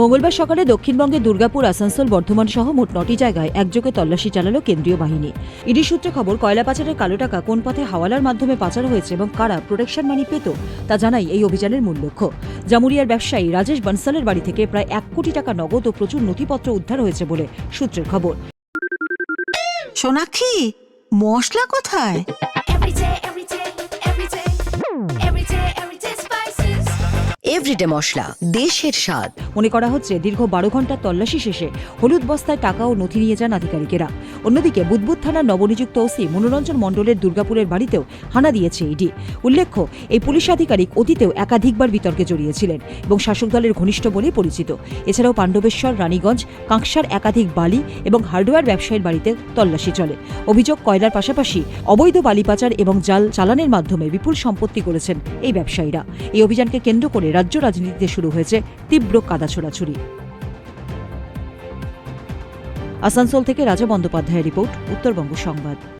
মঙ্গলবার সকালে দক্ষিণবঙ্গে দুর্গাপুর, আসানসোল, বর্ধমান সহ মোট নটি জায়গায় একযোগে তল্লাশি চালালো কেন্দ্রীয় বাহিনী। ইডি সূত্রে খবর, কয়লা পাচারের কালো টাকা কোন পথে হাওয়ালার মাধ্যমে পাচার হয়েছে এবং কারা প্রোটেকশন মানি পেত, তা জানাই এই অভিযানের মূল লক্ষ্য। জামুরিয়ার ব্যবসায়ী রাজেশ বনসালের বাড়ি থেকে প্রায় এক কোটি টাকা নগদ ও প্রচুর নথিপত্র উদ্ধার হয়েছে বলে সূত্রের খবর। সোনাক্ষী, মশলা কোথায়? এভরিডে মশলা, দেশের স্বাদ। মনে করা হচ্ছে দীর্ঘ বারো ঘণ্টার তল্লাশি শেষে হলুদ বস্তায় টাকা ও নথি নিয়ে যান আধিকারিকেরা। অন্যদিকে বুদবুদ থানার নবনিযুক্ত ওসি মনোরঞ্জন মণ্ডলের দুর্গাপুরের বাড়িতেও হানা দিয়েছে ইডি উল্লেখ্য, এই পুলিশ আধিকারিক অতীতেও একাধিকবার বিতর্কে জড়িয়েছিলেন এবং শাসক দলের ঘনিষ্ঠ বলে পরিচিত। এছাড়াও পাণ্ডবেশ্বর, রানীগঞ্জ কাঁকসার একাধিক বালি এবং হার্ডওয়্যার ব্যবসায়ীর বাড়িতে তল্লাশি চলে। অভিযোগ কয়লার পাশাপাশি অবৈধ বালি পাচার এবং জাল চালানের মাধ্যমে বিপুল সম্পত্তি করেছেন এই ব্যবসায়ীরা। এই অভিযানকে কেন্দ্র করে রাজ্য রাজনীতিতে শুরু হয়েছে তীব্র কাদা ছোড়াছুড়ি। আসানসোল থেকে রাজা বন্দ্যোপাধ্যায়ের রিপোর্ট উত্তরবঙ্গ সংবাদ।